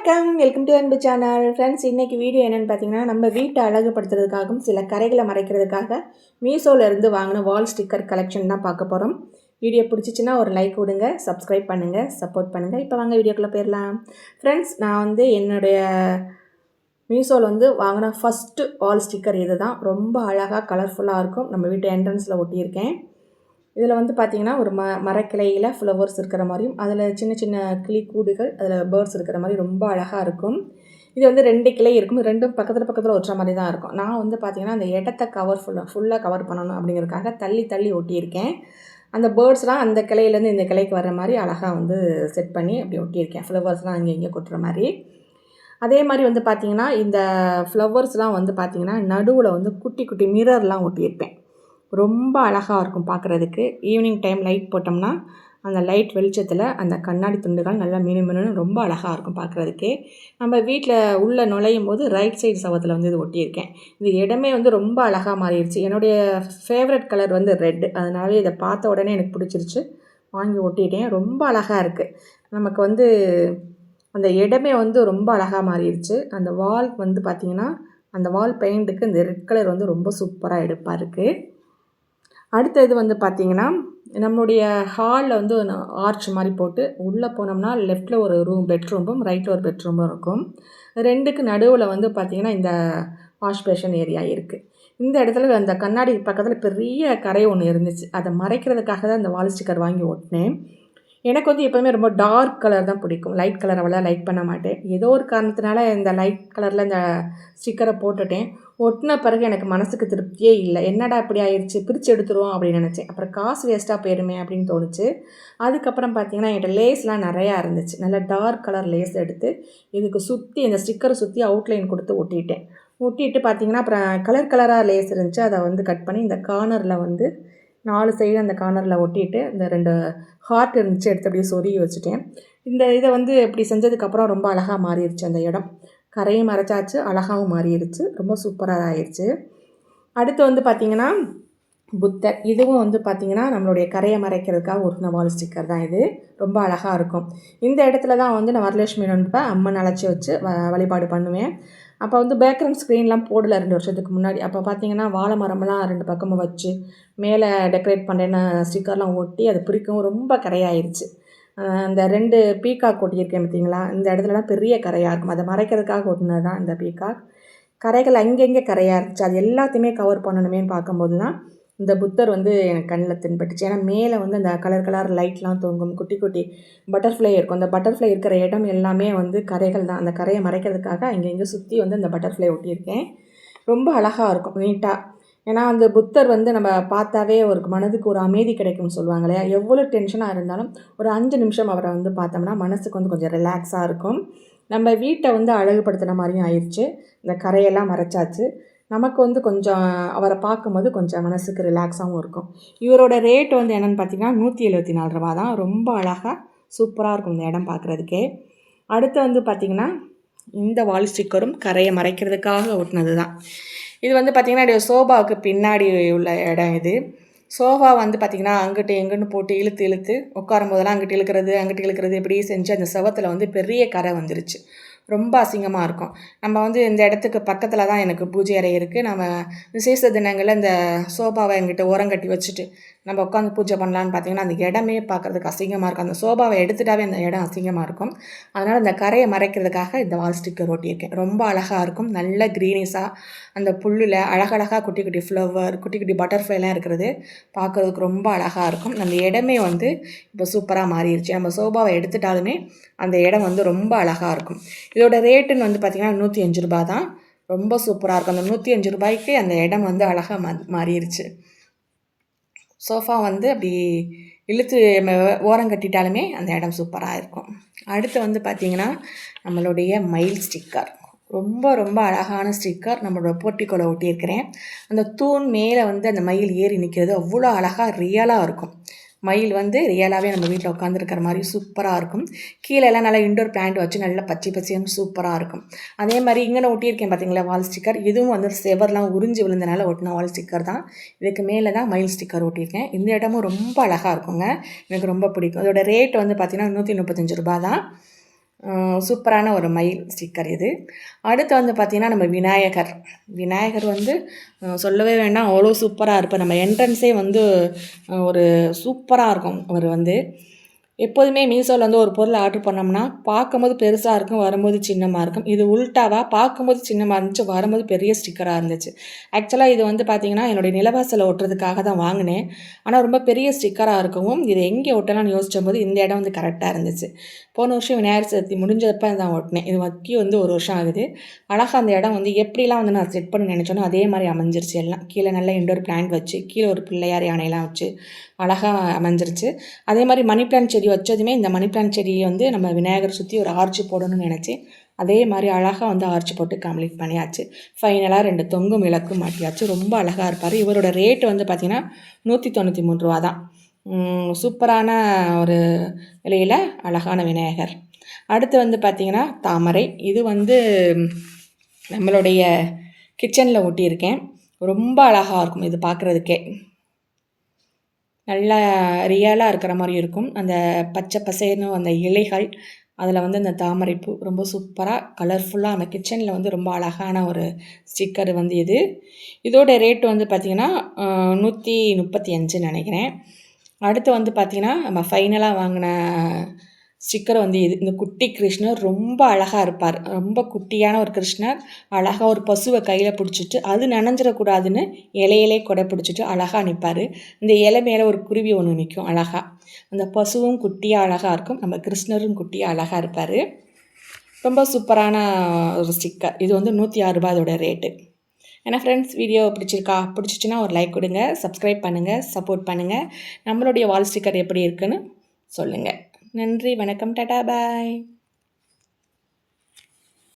வணக்கம். Welcome to Anbu channel friends இன்றைக்கி video என்னென்னு பார்த்தீங்கன்னா நம்ம வீட்டை அழகுபடுத்துறதுக்காகவும் சில கரைகளை மறைக்கிறதுக்காக மீஷோவிலேருந்து வாங்கின வால் ஸ்டிக்கர் கலெக்ஷன் தான் பார்க்க போகிறோம் வீடியோ பிடிச்சிச்சின்னா ஒரு லைக் விடுங்க சப்ஸ்கிரைப் பண்ணுங்கள் சப்போர்ட் பண்ணுங்கள் இப்போ வாங்க வீடியோக்குள்ளே போயிடலாம். ஃப்ரெண்ட்ஸ் நான் வந்து என்னுடைய மீஷோவில் வந்து வாங்கின ஃபஸ்ட்டு வால் ஸ்டிக்கர் இது தான் ரொம்ப அழகாக கலர்ஃபுல்லாக இருக்கும். நம்ம வீட்டு என்ட்ரன்ஸில் ஒட்டியிருக்கேன். இதில் வந்து பார்த்திங்கன்னா ஒரு ம மரக்கிளையில் ஃப்ளவர்ஸ் இருக்கிற மாதிரியும் அதில் சின்ன சின்ன கிளி கூடுகள் அதில் பேர்ட்ஸ் இருக்கிற மாதிரி ரொம்ப அழகாக இருக்கும். இது வந்து ரெண்டு கிளை இருக்கும். ரெண்டும் பக்கத்தில் பக்கத்தில் ஒட்டுற மாதிரி தான் இருக்கும். நான் வந்து பார்த்திங்கன்னா அந்த இடத்த கவர் ஃபுல்லாக ஃபுல்லாக கவர் பண்ணணும் அப்படிங்கிறதுக்காக தள்ளி தள்ளி ஒட்டியிருக்கேன். அந்த பேர்ட்ஸ்லாம் அந்த கிளையிலேருந்து இந்த கிளைக்கு வர்ற மாதிரி அழகாக வந்து செட் பண்ணி அப்படி ஒட்டியிருக்கேன். ஃப்ளவர்ஸ்லாம் அங்கே இங்கே கொட்டுற மாதிரி. அதே மாதிரி வந்து பார்த்திங்கன்னா இந்த ஃப்ளவர்ஸ்லாம் வந்து பார்த்திங்கன்னா நடுவில் வந்து குட்டி குட்டி மிரர்லாம் ஒட்டியிருப்பேன். ரொம்ப அழகாக இருக்கும் பார்க்குறதுக்கு ஈவினிங் டைம் லைட் போட்டோம்னா அந்த லைட் வெளிச்சத்தில் அந்த கண்ணாடி துண்டுகள் நல்லா மினு மினுன்னு ரொம்ப அழகாக இருக்கும் பார்க்குறதுக்கு நம்ம வீட்டில் உள்ளே நுழையும் போது ரைட் சைடு சவத்தில் வந்து இது ஒட்டியிருக்கேன். இது இடமே வந்து ரொம்ப அழகாக மாறிடுச்சு என்னுடைய ஃபேவரட் கலர் வந்து ரெட்டு அதனால இதை பார்த்த உடனே எனக்கு பிடிச்சிருச்சு. வாங்கி ஒட்டிட்டேன். ரொம்ப அழகாக இருக்குது நமக்கு வந்து அந்த இடமே வந்து ரொம்ப அழகாக மாறிடுச்சு அந்த வால் வந்து பார்த்திங்கன்னா அந்த வால் பெயிண்ட்டுக்கு இந்த ரெட் கலர் வந்து ரொம்ப சூப்பராக எடுப்பாக இருக்குது அடுத்த இது வந்து பார்த்திங்கன்னா நம்மளுடைய ஹாலில் வந்து ஆர்ச் மாதிரி போட்டு உள்ளே போனோம்னா லெஃப்ட்டில் ஒரு ரூம் பெட்ரூமும் ரைட்டில் ஒரு பெட்ரூமும் இருக்கும். ரெண்டுக்கு நடுவில் வந்து பார்த்திங்கன்னா இந்த வாஷ் பேஷன் ஏரியா இருக்குது இந்த இடத்துல அந்த கண்ணாடி பக்கத்தில் பெரிய கரை ஒன்று இருந்துச்சு. அதை மறைக்கிறதுக்காக தான் இந்த வால் ஸ்டிக்கர் வாங்கி ஓட்டினேன். எனக்கு வந்து எப்போதுமே ரொம்ப டார்க் கலர் தான் பிடிக்கும். லைட் கலர் அவ்வளோ லைக் பண்ண மாட்டேன். ஏதோ ஒரு காரணத்தினால இந்த லைட் கலரில் இந்த ஸ்டிக்கரை போட்டுட்டேன். ஒட்டின பிறகு எனக்கு மனசுக்கு திருப்தியே இல்லை. என்னடா இப்படி ஆயிடுச்சு பிரித்து எடுத்துருவோம் அப்படின்னு நினச்சேன். அப்புறம் காசு வேஸ்ட்டாக போயிருமே அப்படின்னு தோணுச்சு. அதுக்கப்புறம் பார்த்தீங்கன்னா என்கிட்ட லேஸ்லாம் நிறையா இருந்துச்சு. நல்லா டார்க் கலர் லேஸ் எடுத்து இதுக்கு சுற்றி இந்த ஸ்டிக்கரை சுற்றி அவுட்லைன் கொடுத்து ஒட்டிட்டேன். ஒட்டிட்டு பார்த்தீங்கன்னா அப்புறம் கலர் கலராக லேஸ் இருந்துச்சு. அதை வந்து கட் பண்ணி இந்த கார்னரில் வந்து நாலு சைடு அந்த கார்னரில் ஒட்டிட்டு இந்த ரெண்டு ஹார்ட் இருந்துச்சு எடுத்து அப்படியே சொருகி வச்சுட்டேன். இந்த இதை வந்து இப்படி செஞ்சதுக்கப்புறம் ரொம்ப அழகாக மாறிடுச்சு அந்த இடம். கரையும் மறைச்சாச்சு அழகாகவும் மாறிடுச்சு ரொம்ப சூப்பராக ஆயிடுச்சு அடுத்து வந்து பார்த்திங்கன்னா புத்தர் இதுவும் வந்து பார்த்திங்கன்னா நம்மளுடைய கரையை மறைக்கிறதுக்காக ஒரு வால் ஸ்டிக்கர் தான் இது. ரொம்ப அழகாக இருக்கும். இந்த இடத்துல தான் வந்து நான் வரலட்சுமி நோன்பை அம்மன் அழைச்சி வச்சு வ வழிபாடு பண்ணுவேன். அப்போ வந்து பேக்ரவுண்ட் ஸ்க்ரீன்லாம் போடல ரெண்டு வருஷத்துக்கு முன்னாடி. அப்போ பார்த்தீங்கன்னா வாழை மரம்லாம் ரெண்டு பக்கமும் வச்சு மேலே டெக்கரேட் பண்ணுறேன்னு ஸ்டிக்கர்லாம் ஒட்டி அது பிரிக்கவும் ரொம்ப கரையாயிருச்சு. அந்த ரெண்டு பீக்காக் ஒட்டியிருக்கேன் பார்த்தீங்களா இந்த இடத்துலலாம் பெரிய கரையாக இருக்கும். அதை மறைக்கிறதுக்காக ஒட்டினது தான் இந்த பீக்காக் கரைகள் அங்கங்கே கரையாக இருந்துச்சு. அது எல்லாத்தையுமே கவர் பண்ணணுமேன்னு பார்க்கும்போது தான் இந்த புத்தர் வந்து எனக்கு கண்ணில் தென்பட்டுச்சு. ஏன்னா மேலே வந்து அந்த கலர் கலர் லைட்லாம் தொங்கும். குட்டி குட்டி பட்டர்ஃப்ளை இருக்கும். அந்த பட்டர்ஃப்ளை இருக்கிற இடம் எல்லாமே வந்து கரைகள் தான். அந்த கரையை மறைக்கிறதுக்காக அங்கே இங்கே சுற்றி வந்து அந்த பட்டர்ஃப்ளை ஒட்டியிருக்கேன். ரொம்ப அழகாக இருக்கும். நீட்டாக ஏன்னா அந்த புத்தர் வந்து நம்ம பார்த்தாவே ஒரு மனதுக்கு ஒரு அமைதி கிடைக்கும்னு சொல்லுவாங்க இல்லையா? எவ்வளோ டென்ஷனாக இருந்தாலும் ஒரு அஞ்சு நிமிஷம் அவரை வந்து பார்த்தோம்னா மனசுக்கு வந்து கொஞ்சம் ரிலாக்ஸாக இருக்கும். நம்ம வீட்டை வந்து அழகுபடுத்துகிற மாதிரியும் ஆயிடுச்சு இந்த கரையெல்லாம் மறைச்சாச்சு. நமக்கு வந்து கொஞ்சம் அவரை பார்க்கும்போது கொஞ்சம் மனசுக்கு ரிலாக்ஸாகவும் இருக்கும். இவரோட ரேட் வந்து என்னென்னு பார்த்தீங்கன்னா நூற்றி எழுபத்தி நாலு ரூபா தான். ரொம்ப அழகாக சூப்பராக இருக்கும் இந்த இடம் பார்க்குறதுக்கே. அடுத்து வந்து பார்த்திங்கன்னா இந்த வால் ஸ்டிக்கரும் கரையை மறைக்கிறதுக்காக ஒட்டினது தான். இது வந்து பார்த்திங்கன்னா சோபாவுக்கு பின்னாடி உள்ள இடம் இது. சோஃபா வந்து பார்த்திங்கன்னா அங்கிட்டு எங்கன்னு போட்டு இழுத்து இழுத்து உட்காரும் போதெல்லாம் அங்கிட்டு இழுக்கிறது அங்கிட்டு இழுக்கிறது இப்படி செஞ்சு அந்த செவத்தில் வந்து பெரிய கரை வந்துருச்சு. ரொம்ப அசிங்கமாக இருக்கும். நம்ம வந்து இந்த இடத்துக்கு பக்கத்தில் தான் எனக்கு பூஜை அறை இருக்குது நம்ம விசேஷ தினங்களில் இந்த சோபாவை எங்கிட்ட ஓரம் கட்டி வச்சுட்டு நம்ம உட்காந்து பூஜை பண்ணலான்னு பார்த்தீங்கன்னா அந்த இடமே பார்க்குறதுக்கு அசிங்கமாக இருக்கும். அந்த சோபாவை எடுத்துட்டாவே அந்த இடம் அசிங்கமாக இருக்கும். அதனால் அந்த கரையை மறைக்கிறதுக்காக இந்த வால் ஸ்டிக்கர் ஓட்டியிருக்கேன். ரொம்ப அழகாக இருக்கும். நல்ல க்ரீனிஸாக அந்த புல்லில் அழகழகாக குட்டி குட்டி ஃப்ளவர் குட்டி குட்டி பட்டர்ஃப்ளைலாம் இருக்கிறது பார்க்குறதுக்கு ரொம்ப அழகாக இருக்கும். அந்த இடமே வந்து இப்போ சூப்பராக மாறிடுச்சு நம்ம சோபாவை எடுத்துட்டாலுமே அந்த இடம் வந்து ரொம்ப அழகாக இருக்கும். இதோட ரேட்டுன்னு வந்து பார்த்திங்கன்னா நூற்றி அஞ்சு ரூபா தான். ரொம்ப சூப்பராக இருக்கும். அந்த நூற்றி அஞ்சு ரூபாய்க்கு அந்த இடம் வந்து அழகாக மா மாறிடுச்சு சோஃபா வந்து அப்படி இழுத்து ஓரம் கட்டிட்டாலுமே அந்த இடம் சூப்பராக இருக்கும். அடுத்து வந்து பார்த்திங்கன்னா நம்மளுடைய மயில் ஸ்டிக்கர் ரொம்ப ரொம்ப அழகான ஸ்டிக்கர் நம்மளோட போட்டிக்கோலை ஒட்டியிருக்கிறேன். அந்த தூண் மேலே வந்து அந்த மயில் ஏறி நிற்கிறது அவ்வளோ அழகாக ரியலாக இருக்கும். மயில் வந்து ரியலாகவே நம்ம வீட்டில் உட்காந்துருக்கிற மாதிரி சூப்பராக இருக்கும். கீழெல்லாம் நல்லா இண்டோர் பிளான்ட் வச்சு நல்லா பச்சை பச்சையாக சூப்பராக இருக்கும். அதே மாதிரி இங்கே ஒட்டியிருக்கேன் பார்த்தீங்களா வால் ஸ்டிக்கர் இதுவும் வந்து செவர்லாம் உறிஞ்சி விழுந்தனால ஒட்டின வால் ஸ்டிக்கர் தான். இதுக்கு மேலே தான் மயில் ஸ்டிக்கர் ஒட்டியிருக்கேன். இந்த இடமும் ரொம்ப அழகாக இருக்குங்க. எனக்கு ரொம்ப பிடிக்கும். அதோட ரேட் வந்து பார்த்திங்கன்னா நூற்றி முப்பத்தஞ்சு ரூபா தான். சூப்பரான ஒரு மயில் ஸ்டிக்கர் இது. அடுத்து வந்து பார்த்திங்கன்னா நம்ம விநாயகர். விநாயகர் வந்து சொல்லவே வேண்டாம் அவ்வளோ சூப்பராக இருப்பார். நம்ம என்ட்ரன்ஸே வந்து ஒரு சூப்பராக இருக்கும் அவர் வந்து. எப்போதுமே மீஷோவில் வந்து ஒரு பொருள் ஆர்டர் பண்ணோம்னா பார்க்கும்போது பெருசாக இருக்கும் வரும்போது சின்னமாக இருக்கும். இது உல்ட்டாவாக பார்க்கும்போது சின்னமாக இருந்துச்சு வரும்போது பெரிய ஸ்டிக்கராக இருந்துச்சு. ஆக்சுவலாக இது வந்து பார்த்திங்கன்னா என்னுடைய நிலவாசலை ஒட்டுறதுக்காக தான் வாங்கினேன். ஆனால் ரொம்ப பெரிய ஸ்டிக்கராக இருக்கவும் இது எங்கே ஒட்டலாம்னு யோசிச்சும் போது இந்த இடம் வந்து கரெக்டாக இருந்துச்சு. போன வருஷம் விநாயகர் சதுர்த்தி முடிஞ்சப்போ தான் ஒட்டினேன். இது வக்கி வந்து ஒரு வருஷம் ஆகுது. அழகாக அந்த இடம் வந்து எப்படிலாம் வந்து நான் செட் பண்ணி நினச்சோனோ அதே மாதிரி அமைஞ்சிருச்சு எல்லாம். கீழே நல்ல இண்டோர் பிளான்ட் வச்சு கீழே ஒரு பிள்ளையார் யானையெல்லாம் வச்சு அழகாக அமைஞ்சிருச்சு. அதே மாதிரி மணி பிளான்ட் செடி வச்சதுமே இந்த மணி பிளான்ட் செடியை வந்து நம்ம விநாயகர் சுற்றி ஒரு ஆர்ச்சி போடணும்னு நினச்சி அதே மாதிரி அழகாக வந்து ஆர்ச்சி போட்டு கம்ப்ளீட் பண்ணியாச்சு. ஃபைனலாக ரெண்டு தொங்கும் விளக்கும் மாட்டியாச்சு. ரொம்ப அழகாக இருப்பார். இவரோட ரேட்டு வந்து பார்த்திங்கன்னா நூற்றி தொண்ணூற்றி மூணு ரூபா தான் சூப்பரான ஒரு விலையில் அழகான விநாயகர். அடுத்து வந்து பார்த்திங்கன்னா தாமரை. இது வந்து நம்மளுடைய கிச்சனில் ஒட்டியிருக்கேன். ரொம்ப அழகாக இருக்கும் இது பார்க்குறதுக்கே நல்லா ரியலாக இருக்கிற மாதிரி இருக்கும். அந்த பச்சை பசேன்னு அந்த இலைகள் அதில் வந்து அந்த தாமரைப்பூ ரொம்ப சூப்பராக கலர்ஃபுல்லாக அந்த கிச்சனில் வந்து ரொம்ப அழகான ஒரு ஸ்டிக்கர் வந்து இது. இதோட ரேட் வந்து பார்த்திங்கன்னா நூற்றி முப்பத்தி அஞ்சுன்னு நினைக்கிறேன். அடுத்து வந்து பார்த்திங்கன்னா நம்ம ஃபைனலாக வாங்கின ஸ்டிக்கர் வந்து இது இந்த குட்டி கிருஷ்ணர் ரொம்ப அழகாக இருப்பார். ரொம்ப குட்டியான ஒரு கிருஷ்ணர். அழகாக ஒரு பசுவை கையில் பிடிச்சிட்டு அது நனைஞ்சிடக்கூடாதுன்னு இலையிலே கொடை பிடிச்சிட்டு அழகாக நிற்பார் இந்த இலை மேலே ஒரு குருவி ஒன்று நிற்கும் அழகாக அந்த பசுவும் குட்டியாக அழகாக இருக்கும். நம்ம கிருஷ்ணரும் குட்டியாக அழகாக இருப்பார். ரொம்ப சூப்பரான ஒரு ஸ்டிக்கர் இது வந்து நூற்றி ஆறு ரூபாய் அதோட ரேட்டு ஏன்னா ஃப்ரெண்ட்ஸ் வீடியோ பிடிச்சிருக்கா? பிடிச்சிச்சின்னா ஒரு லைக் கொடுங்க சப்ஸ்கிரைப் பண்ணுங்கள் சப்போர்ட் பண்ணுங்கள் நம்மளுடைய வால் ஸ்டிக்கர் எப்படி இருக்குன்னு சொல்லுங்கள் நன்றி வணக்கம் டாடா பாய்.